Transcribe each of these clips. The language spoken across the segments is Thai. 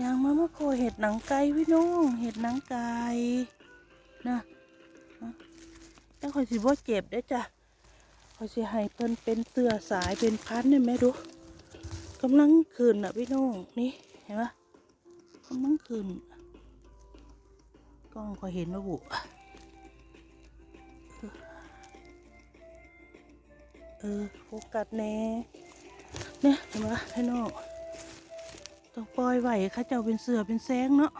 ยางมามาโคเห็ดหนังไก่พี่น้องเห็ดหนังไก่นะนะแต่คอยสิบ่เจ็บได้จ้ะคอยสิให้เพิ่นเป็นเสื้อสายเป็นพันเนี่ยแม่ดูกำลังขึ้นอะพี่น้องนี่เห็นปะกำลังขึ้นกล้องคอยเห็นว่าบุเออโฟกัสแน่เนี่ยเห็นปะพี่น้อง ต้องปล่อยไหวเข้าเจ้าเป็นเสือเป็นแซงเนาะ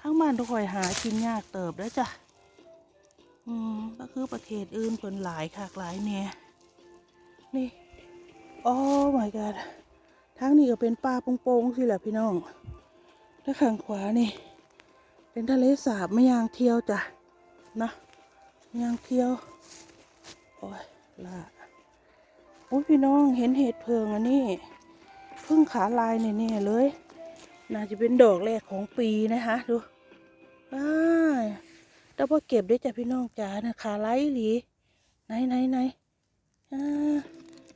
ทั้งบ้านต้องคอยหากินยากเติบแล้วจ้ะ อืมก็คือประเทศอื่นเพิ่นหลายคากหลายเนี่ยนี่โอ้ my god ทางนี้ก็เป็นป่าโป่งๆสิแหละพี่น้องและข้างขวานี่ เป็นทะเลสาบไม่ยางเที่ยวจ้ะนะไม่ยางเที่ยวโอ้ยละโอ้ยพี่น้องเห็นเห็ดเพิงอันนี้ พึ่งขาลายแน่ๆเลย น่าจะเป็นดอกแรกของปีนะคะดูอ้ายแต่พอเก็บได้จ้ะพี่น้องจ๋านะขาลายหลีไหนไหนไหนอ่า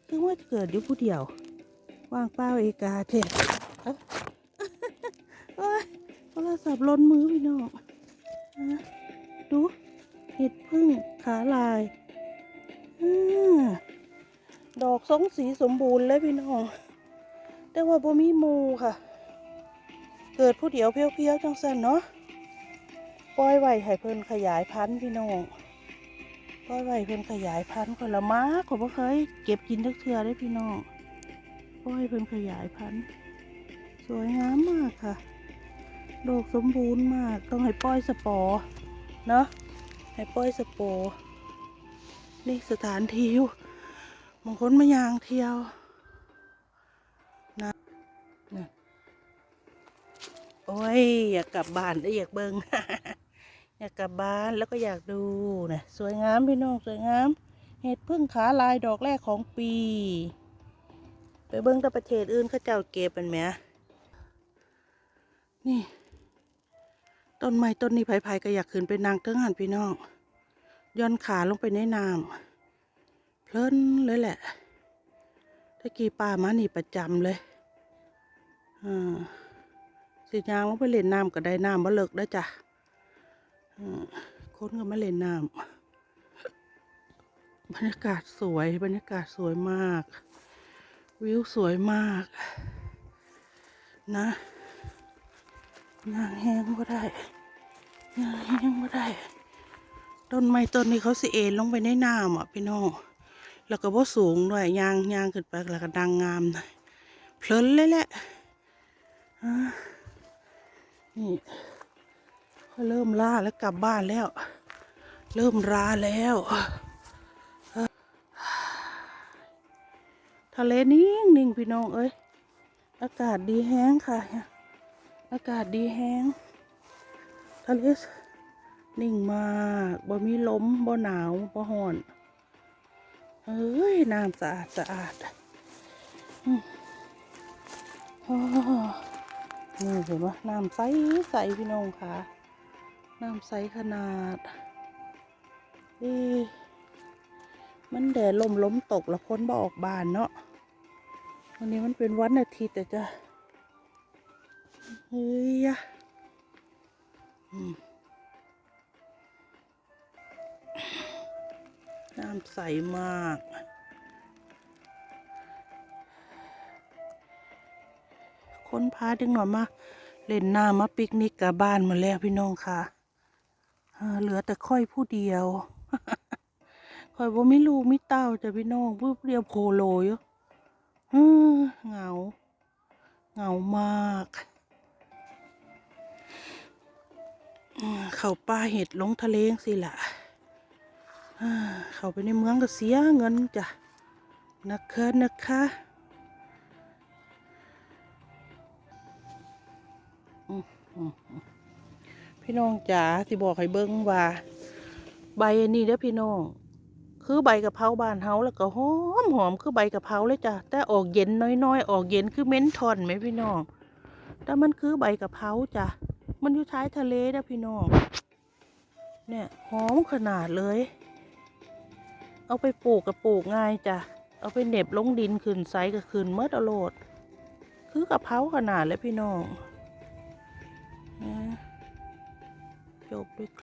คือว่าเกิดอยู่ผู้เดียวว่างเปล่าเอกาเถอะเอ้าโอ้ยโทรศัพท์ล้นมือพี่น้องดูเห็ดพึ่งขาลายอ่าดอกทรงสีสมบูรณ์เลยพี่น้อง แต่ว่าบ่มีหมูค่ะ เกิดผู้เดียวเพียวๆจังสันเนาะปล่อยไว้ให้เพิ่นขยายพันธุ์พี่น้องปล่อยไว้เพิ่นขยายพันธุ์คนละมากผมบ่เคยเก็บกินทักเทือได้พี่น้องปล่อยเพิ่นขยายพันธุ์สวยงามมากค่ะโลกสมบูรณ์มากต้องให้ปล่อยสปอร์เนาะให้ปล่อยสปอร์นี่สถานที่บางคนมายางเที่ยว โอ้ย อยากกลับบ้านได้อยากเบิงอยากกลับบ้านแล้วก็อยากดูนะสวยงามพี่น้องสวยงาม เห็ดพึ่งขาลายดอกแรกของปี ไปเบิ้งแต่ประเทศอื่นเขาเจ้าเก็บเป็นไหมนี่ต้นไม้ต้นนี้ไผ่ๆก็อยากขึ้นไปนางเทิงหันพี่น้องย้อนขาลงไปในน้ำเพลินเลยแหละตะกี้ป้ามานี่ประจำเลย สิยางลงไปเล่นน้ำก็ได้น้ำบ่เลิกได้จ้ะอคนก็มาเล่นน้ำบรรยากาศสวยบรรยากาศสวยมาก วิวสวยมาก นะยางแห้งก็ได้ยางแห้งก็ได้ ต้นไม้ต้นนี้เขาสิเอ็นลงไปในน้ำอะพี่น้องแล้วก็บ่สูงด้วยยางยางขึ้นไปแล้วก็ดังงามหน่อยเพลินเลยแหละ นี่เขาเริ่มล่าแล้วกลับบ้านแล้ว เริ่มราแล้ว ทะเลนิ่งนิ่งพี่น้องเอ้ย อากาศดีแห้งค่ะ อากาศดีแห้ง ทะเลนิ่งมากบ่มีลมบ่หนาวบ่ฮ้อนเอ้ย น้ำสะอาด สะอาดอืมอ้อ นี่เห็นไหมน้ำใสใสพี่น้องค่ะ น้ำใสขนาดเอ๊มันแดดลมล้มตกแล้วคนบออกบานเนาะวันนี้มันเป็นวันอาทิตย์แต่จะเฮ้ยอะน้ำใสมาก คนพาดึงหน่อยมาเล่นน้ำมาปิกนิกกับบ้านมาแล้วพี่น้องค่ะเหลือแต่ค่อยผู้เดียวค่อยบ่มีลูกมีเต้าจะพี่น้องผู้เดียวโคโลอยู่เหงา เหงามากเขาป่าเห็ดลงทะเลสิล่ะอ่าเขาไปในเมืองก็เสียเงินจ้ะนะคะนะคะ พี่น้องจ๋าสิบอกให้เบิ้งว่า ใบนี้เด้อพี่น้อง คือใบกะเพราบานเฮาแล้วก็หอมหอมคือใบกะเพราเลยจ้ะแต่ออกเย็นน้อยๆ ออกเย็นคือเม้นทอนไหมพี่น้อง แต่มันคือใบกะเพราจ้ะมันอยู่ท้ายทะเลเด้อพี่น้อง เนี่ยหอมขนาดเลย เอาไปปลูกกับปลูกง่ายจ้ะเอาไปเน็บลงดินขึ้นไซก็ขึ้นเมื่อตโลดคือกะเพราขนาดเลยพี่น้อง นะจบด้วย